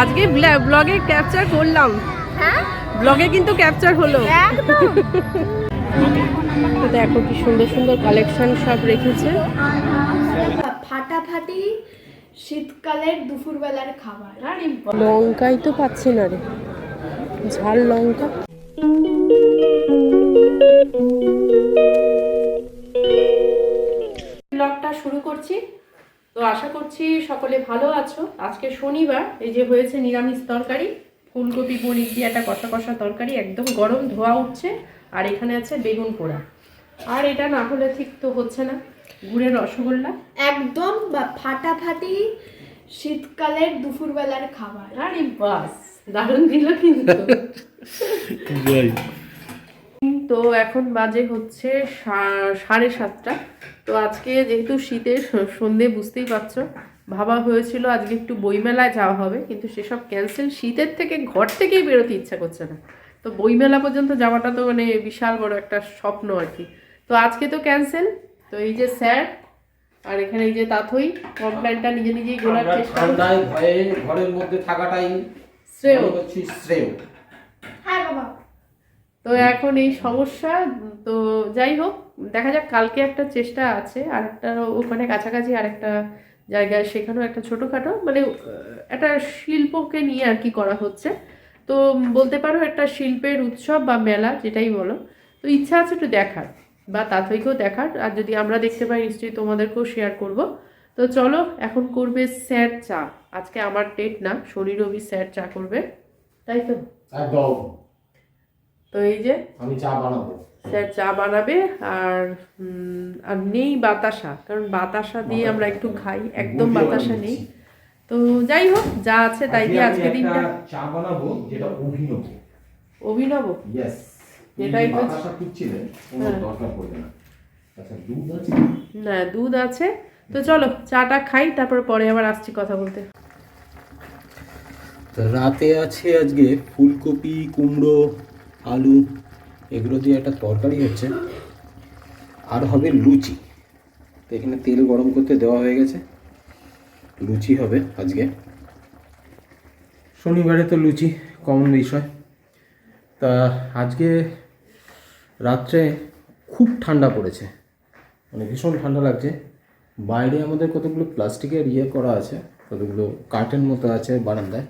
আজকে ব্লগে ক্যাপচার করলাম। হ্যাঁ? ব্লগে কিন্তু ক্যাপচার হলো। দেখো কি সুন্দর সুন্দর কালেকশন সব রেখেছে। ফাটাফাটি শীতকালের দুপুরবেলার খাবার। লঙ্কাই তো পাচ্ছি না রে। ঝাল লঙ্কা। ব্লগটা শুরু করছি। তো আশা করছি সকলে ভালো আছো। আজকে শনিবার এই যে হয়েছে নিরামিষ তরকারি ফুলকপি পনির দিয়ে একটা কষা কষা তরকারি একদম গরম ধোয়া উঠছে আর এখানে আছে বেগুন পোড়া। আর এটা না হলে ঠিক তো হচ্ছে না গুড়ের রসগোল্লা। একদম বা- ফাটাফাটি শীতকালের দুপুরবেলার খাবার। আরে বাস দারুণ দিল কিন্তু। তো এখন বাজে হচ্ছে সা- সাড়ে সাতটা। তো আজকে যেহেতু শীতের সন্ধে বুঝতেই পারছ ভাবা হয়েছিল আজকে একটু বইমেলায় যাওয়া হবে কিন্তু সেসব ক্যান্সেল শীতের থেকে ঘর থেকেই বেরোতে ইচ্ছা করছে না। তো বইমেলা পর্যন্ত যাওয়াটা তো মানে বিশাল বড় একটা স্বপ্ন আর কি। তো আজকে তো ক্যান্সেল তো এই যে স্যার আর এখানে এই যে তাথই কমপ্লেনটা নিজে নিজেই গোলার চেষ্টা করছে। ঠান্ডায় ভয়ে ঘরের মধ্যে থাকাটাই শ্রেয়। শ্রেয়। হ্যাঁ বাবা। তো এখন এই সমস্যা তো যাই হোক দেখা যাক কালকে একটা চেষ্টা আছে আর একটা ওখানে কাছাকাছি আর একটা জায়গায় সেখানেও একটা ছোটোখাটো মানে একটা শিল্পকে নিয়ে আর কি করা হচ্ছে। তো বলতে পারো একটা শিল্পের উৎসব বা মেলা যেটাই বলো। তো ইচ্ছা আছে একটু দেখার বা তাথইকেও দেখার আর যদি আমরা দেখতে পাই নিশ্চয়ই তোমাদেরকেও শেয়ার করব। তো চলো এখন করবে স্যার চা। আজকে আমার ডেট না শনি রবি স্যার চা করবে। তাই তো? একদম। তো এই যে আমি চা বানাবো। স্যার চা বানাবে আর আর নেই বাতাসা কারণ বাতাসা দিয়ে আমরা একটু খাই একদম বাতাসা নেই। তো যাই হোক যা আছে তাই দিয়ে আজকে দিনটা। চা বানাবো যেটা অভিনব। অভিনব? যেটাই তো- বাতাসা খুঁজছিলেন কোনো হ্যাঁ। দরকার পড়বে না। আচ্ছা দুধ আছে? না দুধ আছে। তো চলো চাটা খাই তারপর পরে আবার আসছি কথা বলতে। রাতে আছে আজকে ফুলকপি কুমড়ো আলু, এগুলো দিয়ে একটা তরকারি হচ্ছে। আর হবে লুচি। তো এখানে তেল গরম করতে দেওয়া হয়ে গেছে। লুচি হবে আজকে। শনিবারে তো লুচি কমন বিষয়। তা আজকে রাত্রে খুব ঠান্ডা পড়েছে। মানে ভীষণ ঠান্ডা লাগছে। বাইরে আমাদের কতগুলো প্লাস্টিকের ইয়ে করা আছে, কতগুলো কার্টেন মতো আছে বারান্দায়,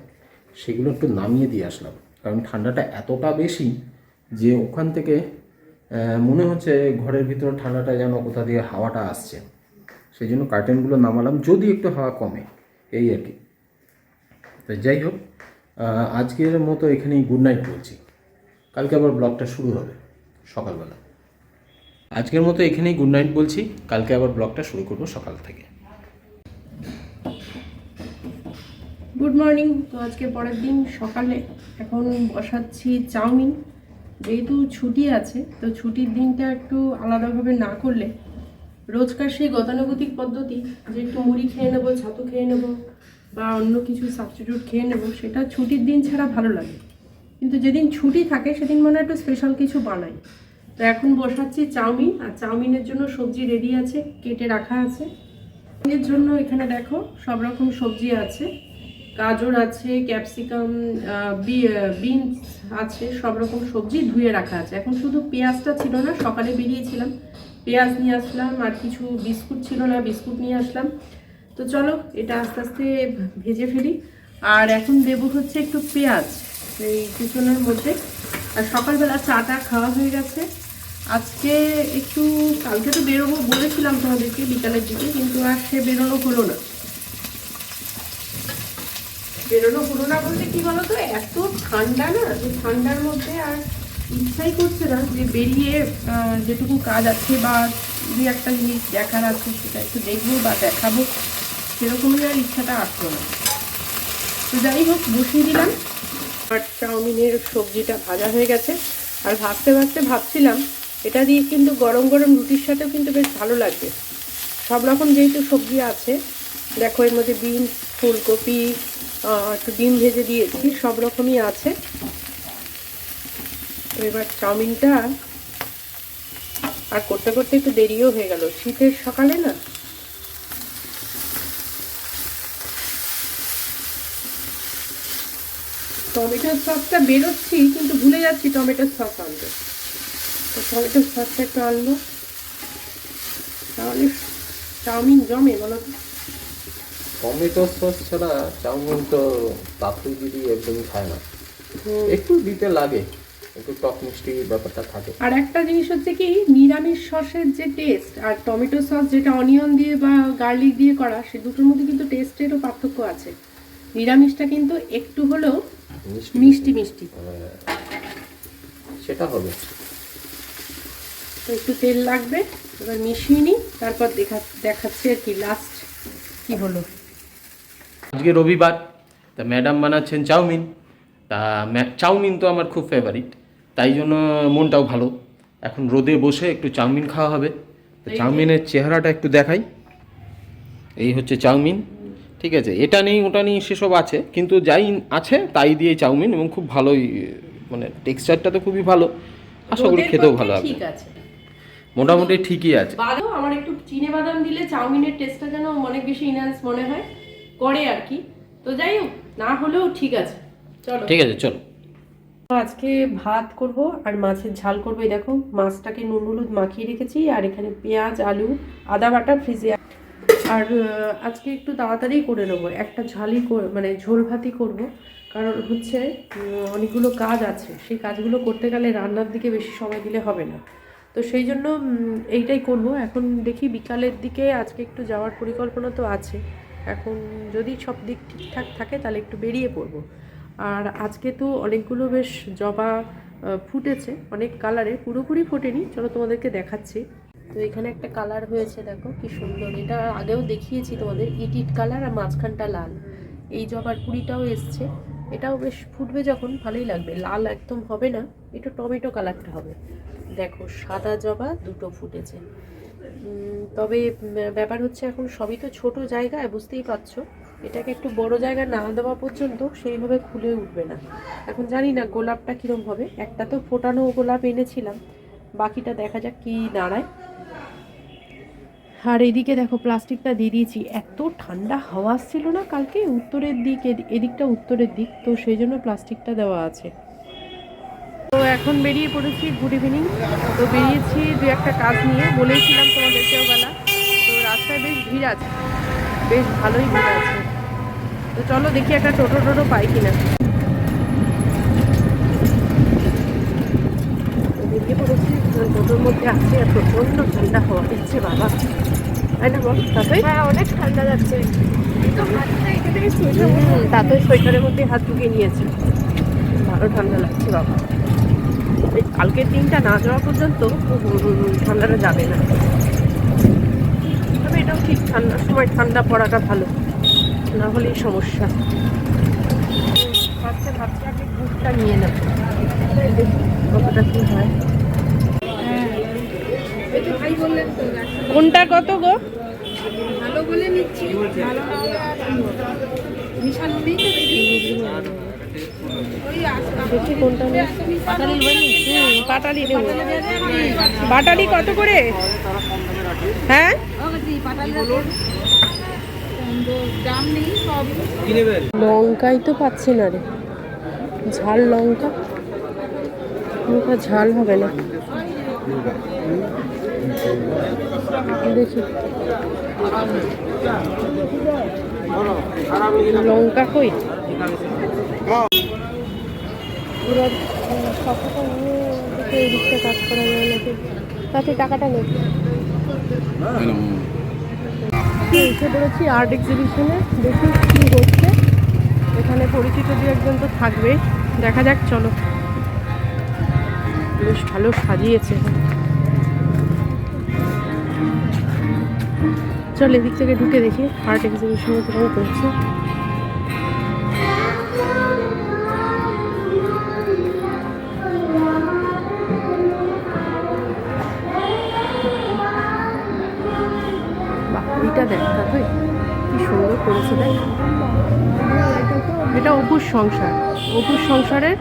সেগুলো একটু নামিয়ে দিয়ে আসলাম। কারণ ঠান্ডাটা এতটা বেশি যে ওখান থেকে মনে হচ্ছে ঘরের ভিতরে ঠান্ডাটা যেন কোথা দিয়ে হাওয়াটা আসছে। সেই জন্য কার্টেনগুলো নামালাম, যদি একটু হাওয়া কমে, এই আর কি। তো যাই হোক আজকের মতো এখানেই গুড নাইট বলছি। কালকে আবার ব্লগটা শুরু হবে, সকালবেলা। আজকের মতো এখানেই গুড নাইট বলছি, কালকে আবার ব্লগটা শুরু করব সকাল থেকে। গুড মর্নিং তো আজকে পরের দিন সকালে এখন বসাচ্ছি চাউমিন। যেহেতু ছুটি আছে, তো ছুটির দিনটা একটু আলাদাভাবে না করলে রোজকার সেই গতানুগতিক পদ্ধতি যে একটু মুড়ি খেয়ে নেব, ছাতু খেয়ে নেব বা অন্য কিছু সাবস্টিটিউট খেয়ে নেব, সেটা ছুটির দিন ছাড়া ভালো লাগে। কিন্তু যেদিন ছুটি থাকে, সেদিন মনে একটু স্পেশাল কিছু বানাই। তো এখন বসাচ্ছি চাউমিন, আর চাউমিনের জন্য সবজি রেডি আছে, কেটে রাখা আছে। এর জন্য এখানে দেখো সব রকম সবজি আছে। গাজর আছে, ক্যাপসিকাম বিনস আছে, সব রকম সবজি ধুয়ে রাখা আছে। এখন শুধু পেঁয়াজটা ছিল না, সকালে বেরিয়েছিলাম, পেঁয়াজ নিয়ে আসলাম, আর কিছু বিস্কুট ছিল না, বিস্কুট নিয়ে আসলাম। তো চলো, এটা আস্তে আস্তে ভেজে ফেলি। আর এখন দেবো হচ্ছে একটু পেঁয়াজ, এই কুচনের মধ্যে। আর সকালবেলা চাটা খাওয়া হয়ে গেছে। আজকে একটু, কালকে তো বেরোবো বলেছিলাম তোমাদেরকে বিকালের দিকে, কিন্তু আর সে বেরোনো হলো না। বেরোনো হলো না বলতে কি বলতো? এত ঠান্ডা না, যে ঠান্ডার মধ্যে আর ইচ্ছাই করছে না যে বেরিয়ে যেটুকু কাজ আছে বা দুই একটা জিনিস দেখার আছে সেটা একটু দেখব বা দেখাবো। সেরকমই আর ইচ্ছাটা আসলো না। তো যাই হোক, বসিয়ে দিলাম। আর চাউমিনের সবজিটা ভাজা হয়ে গেছে। আর ভাবতে ভাজতে ভাবছিলাম, এটা দিয়ে কিন্তু গরম গরম রুটির সাথেও কিন্তু বেশ ভালো লাগবে। সব রকম যেহেতু সবজি আছে, দেখো এর মধ্যে বিনস, ফুলকপি একটু ডিম ভেজে দিয়েছি, সব রকমই আছে। তো এবার চাউমিনটা আর করতে করতে একটু দেরিও হয়ে গেল। শীতের সকালে না? টমেটোর সসটা বেরোচ্ছি, কিন্তু ভুলে যাচ্ছি টমেটোর সস আনতে। তো টমেটোর সসটা একটু আনলো তাহলে চাউমিন জমে, বলো টমেটো সস ছাড়া চাউমিন তো পাপড়ি দিদি একদমই খায় না। একটু দিতে লাগে একটু টক মিষ্টি ব্যাপারটা থাকে। আর একটা জিনিস হচ্ছে কি নিরামিষ সসের যে টেস্ট আর টমেটো সস যেটা অনিয়ন দিয়ে বা গার্লিক দিয়ে করা সে দুটোর মধ্যে কিন্তু টেস্টেরও পার্থক্য আছে। নিরামিষটা কিন্তু একটু হলেও মিষ্টি মিষ্টি হ্যাঁ, সেটা হবে। তো একটু তেল লাগবে এবার মিশিয়ে নিই তারপর দেখা দেখাচ্ছি আর কি লাস্ট কি হলো। আজকে রবিবার তা ম্যাডাম বানাচ্ছেন চাউমিন। তা চাউমিন তো আমার খুব ফেভারিট তাই জন্য মনটাও ভালো। এখন রোদে বসে একটু চাউমিন খাওয়া হবে। চাউমিনের চেহারাটা একটু দেখাই। এই হচ্ছে চাউমিন ঠিক আছে? এটা নেই ওটা নেই সেসব আছে। কিন্তু যাই আছে তাই দিয়ে চাউমিন এবং খুব ভালোই মানে টেক্সচারটা তো খুবই ভালো। আশা করি খেতেও ভালো হবে। আছে। মোটামুটি ঠিকই আছে। আমার একটু চিনে বাদাম দিলে চাউমিনের টেস্টটা যেন অনেক বেশি ইনহ্যান্স মনে হয়। করে আর কি। তো যাই হোক না হলেও ঠিক আছে। চলো। ঠিক আছে চলো। আজকে ভাত করব আর মাছের ঝাল করব। এই দেখো মাছটাকে নুন হলুদ মাখিয়ে রেখেছি আর এখানে পেঁয়াজ আলু আদা বাটা ফ্রিজে আর আজকে একটু তাড়াতাড়ি করে নেব। একটা ঝালই মানে ঝোল ভাতই করব। কারণ হচ্ছে অনেকগুলো কাজ আছে। সেই কাজগুলো করতে গেলে রান্নার দিকে বেশি সময় দিলে হবে না। তো সেই জন্য এইটাই করব। এখন দেখি বিকালের দিকে আজকে একটু যাওয়ার পরিকল্পনা তো আছে। এখন যদি সব দিক ঠিকঠাক থাকে, তাহলে একটু বেরিয়ে পড়ব। আর আজকে তো অনেকগুলো বেশ জবা ফুটেছে, অনেক কালারে পুরোপুরি ফোটেনি। চলো তোমাদেরকে দেখাচ্ছি। তো এখানে একটা কালার হয়েছে, দেখো কি সুন্দর। এটা আগেও দেখিয়েছি তোমাদের ইট ইট কালার আর মাঝখানটা লাল। এই জবার কুড়িটাও এসছে। এটাও বেশ ফুটবে যখন, ভালোই লাগবে। লাল একদম হবে না এটা টমেটো কালারটা হবে। দেখো, সাদা জবা দুটো ফুটেছে। তবে ব্যাপার হচ্ছে এখন সবই তো ছোট জায়গায় বুঝতেই পারছ। এটাকে একটু বড় জায়গা না দেওয়া পর্যন্ত সেইভাবে খুলে উঠবে না। এখন জানি না গোলাপটা কীরকম হবে। একটা তো ফোটানো গোলাপ এনেছিলাম, বাকিটা দেখা যাক কি দাঁড়ায়। আর এদিকে দেখো, প্লাস্টিকটা দিয়ে দিয়েছি। এত ঠান্ডা হাওয়া আসছিল না কালকে, উত্তরের দিক এদি- এদিকটা উত্তরের দিক, তো সেই জন্য প্লাস্টিকটা দেওয়া আছে। তো এখন বেরিয়ে পড়েছি গুড ইভিনিং তো বেরিয়েছি দু একটা কাজ নিয়ে বলেইছিলাম তোমাদেরকেও বেলা। তো রাস্তায় বেশ ভিড় আছে বেশ ভালোই ভিড় আছে। তো চলো দেখি একটা টোটো টোটো পাই কিনা। বেরিয়ে পড়েছি টোটোর মধ্যে আছে আর প্রচণ্ড ঠান্ডা হাওয়া দিচ্ছে বাবা। তাই না বল তাতে হ্যাঁ অনেক ঠান্ডা যাচ্ছে। তাতে সোয়েটারের মধ্যে হাত ঢুকিয়ে নিয়েছে। ভালো ঠান্ডা লাগছে বাবা। কালকের দিনটা না যাওয়া পর্যন্ত ঠান্ডাটা যাবে না। তবে এটাও ঠিক ঠান্ডার সময় ঠান্ডা পড়াটা ভালো। না হলেই সমস্যা। ভাবছে ভাবছি আগে নিয়ে নেব। কতটা কি হয়? কোনটা কত গো? ভালো বলে নিচ্ছি। ভালো না। দেখি কোনটা বাটালি কত করে হ্যাঁ? লঙ্কাই তো পাচ্ছি না রে। ঝাল লঙ্কা? লঙ্কা ঝাল হবে না। দেখি। লঙ্কা কই? এবার উম, নিয়ে এই দিকটা কাজ করা যায় নাকি? তাতে টাকাটা নেই। এসে পড়েছি আর্ট এক্সিবিশনে দেখি কী হচ্ছে। এখানে পরিচিত দু একজন তো থাকবে। দেখা যাক চলো। বেশ ভালো সাজিয়েছে। চল এদিক থেকে ঢুকে দেখি আর্ট এক্সিবিশনে কেমন করছে। বাহ দেখা তুই কি সুন্দর করেছে দেখ। এটা অপুর সংসার। অপুর সংসারের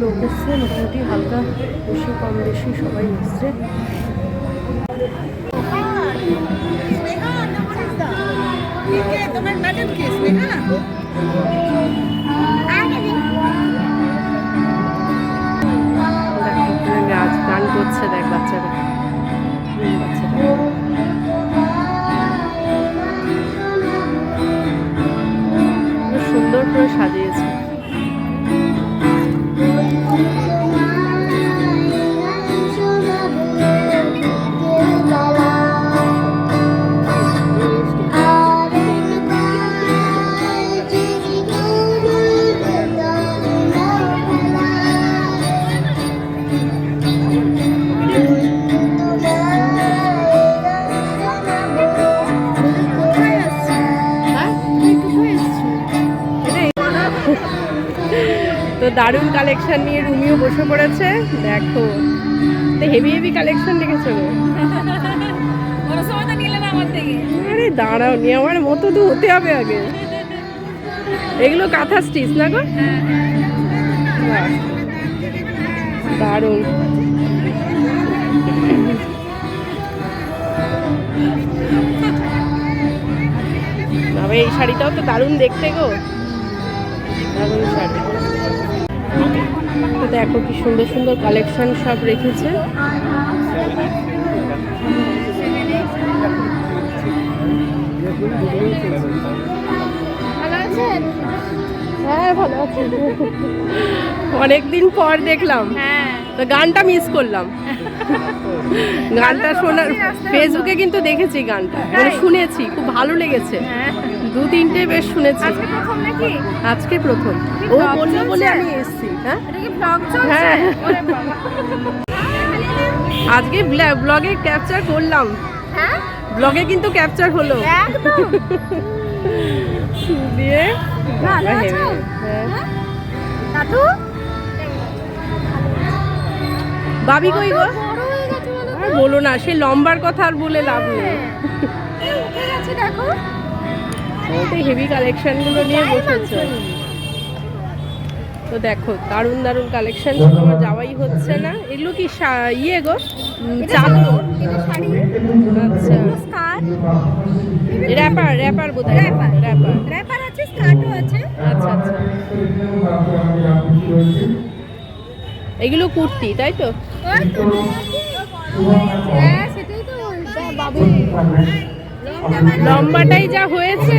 লোক এসছে, মোটামুটি হালকা বেশি কম বেশি সবাই এসছে। গান করছে, দেখ বাচ্চারা। সুন্দর করে সাজিয়েছে। তো কালেকশন নিয়ে রুমিও বসে পড়েছে। দেখো তো হেভি হেভি কালেকশন থেকে। আরে দাঁড়াও নি আমার মতো তো হতে হবে আগে। এগুলো কাঁথা স্টিচ না গো? দারুণ। তবে এই শাড়িটাও তো দারুণ দেখতে গো। দারুণ শাড়ি। তো দেখো কি সুন্দর সুন্দর কালেকশন সব রেখেছে। হ্যাঁ ভালো আছি। অনেকদিন পর দেখলাম। হ্যাঁ। তো গানটা মিস করলাম। গানটা শোনার ফেসবুকে কিন্তু দেখেছি গানটা। মানে শুনেছি খুব ভালো লেগেছে। হ্যাঁ। দু তিনটে বেশ শুনেছি। আজকে প্রথম ও বলল বলে আমি হ্যাঁ? চলছে? হ্যাঁ। আজকে ব্লগে ক্যাপচার করলাম। হ্যাঁ? ব্লগে কিন্তু ক্যাপচার হলো। দিয়ে বাবা। হ্যাঁ। হ্যাঁ? কই গো? আর বলো না সে লম্বার কথা আর বলে লাভ নেই। হ্যাঁ। দেখো। হেভি কালেকশনগুলো নিয়ে বসেছে। তো দেখো দারুণ দারুণ কালেকশন আমার যাওয়াই হচ্ছে না। এগুলো কি ইয়ে গো? চাদর। আচ্ছা। র্যাপার র্যাপার বোধ হয় র্যাপার র্যাপার র্যাপার আছে স্কার্টও আছে। আচ্ছা আচ্ছা। এগুলো কুর্তি তাই তো? হ্যাঁ সেটাই তো বলছি। বাবু। লম্বাটাই যা হয়েছে।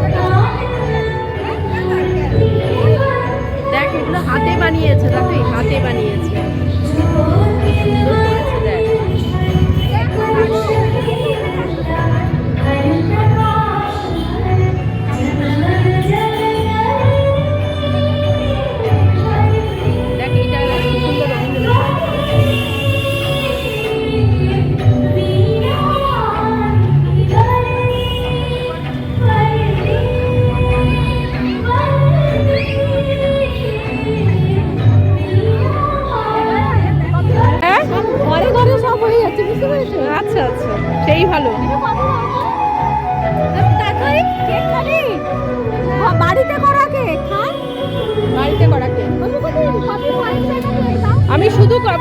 এগুলো হাতে বানিয়েছে দেখো হাতে বানিয়েছে।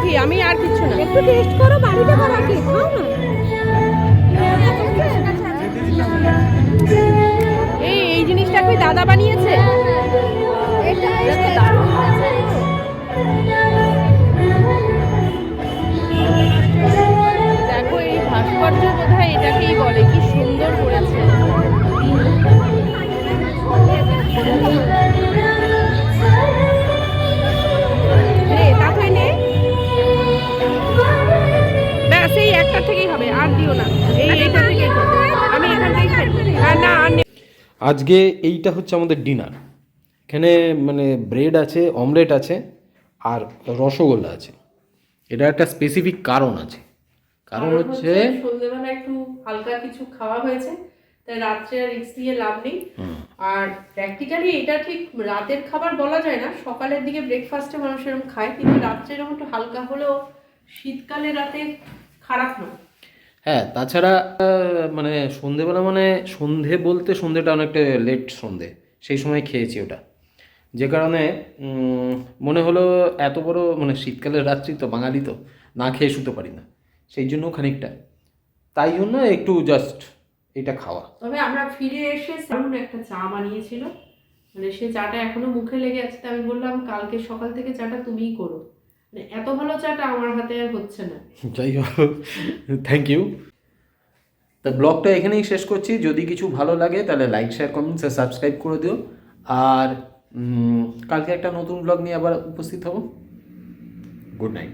কফি আমি আর কিছু না। একটু টেস্ট করো বাড়িতে করা খাও না। এই এই জিনিসটা কি দাদা বানিয়েছে? এটা এটা দারুণ। দেখো এই ভাস্কর্য বোধহয় এটাকেই বলে কি সুন্দর করেছে। আজকে এইটা হচ্ছে আমাদের ডিনার। এখানে মানে ব্রেড আছে অমলেট আছে আর রসগোল্লা আছে। এটা একটা স্পেসিফিক কারণ আছে। কারণ হচ্ছে সন্ধ্যেবেলা একটু হালকা কিছু খাওয়া হয়েছে তাই রাত্রে আর রিক্স দিয়ে লাভ নেই। আর প্র্যাকটিক্যালি এটা ঠিক রাতের খাবার বলা যায় না সকালের দিকে ব্রেকফাস্টে মানুষ এরকম খায় কিন্তু রাত্রে এরকম একটু হালকা হলেও শীতকালে রাতে খারাপ নয়। হ্যাঁ তাছাড়া মানে সন্ধেবেলা মানে সন্ধে বলতে সন্ধেটা অনেকটা লেট সন্ধে, সেই সময় খেয়েছি ওটা। যে কারণে মনে হলো এত বড় মানে শীতকালের রাত্রি তো, বাঙালি তো, না খেয়ে শুতে পারি না। সেই জন্য খানিকটা। তাই জন্য একটু জাস্ট এটা খাওয়া। তবে আমরা ফিরে এসে একটা চা বানিয়েছিল। মানে সে চাটা এখনও মুখে লেগে আছে আমি বললাম, কালকে সকাল থেকে চাটা তুমিই করো। মানে এত ভালো চাটা আমার হাতে আর হচ্ছে না। যাই হোক থ্যাংক ইউ তা ব্লগটা এখানেই শেষ করছি। যদি কিছু ভালো লাগে তাহলে লাইক শেয়ার কমেন্টস আর সাবস্ক্রাইব করে দিও। আর কালকে একটা নতুন ব্লগ নিয়ে আবার উপস্থিত হব। Good night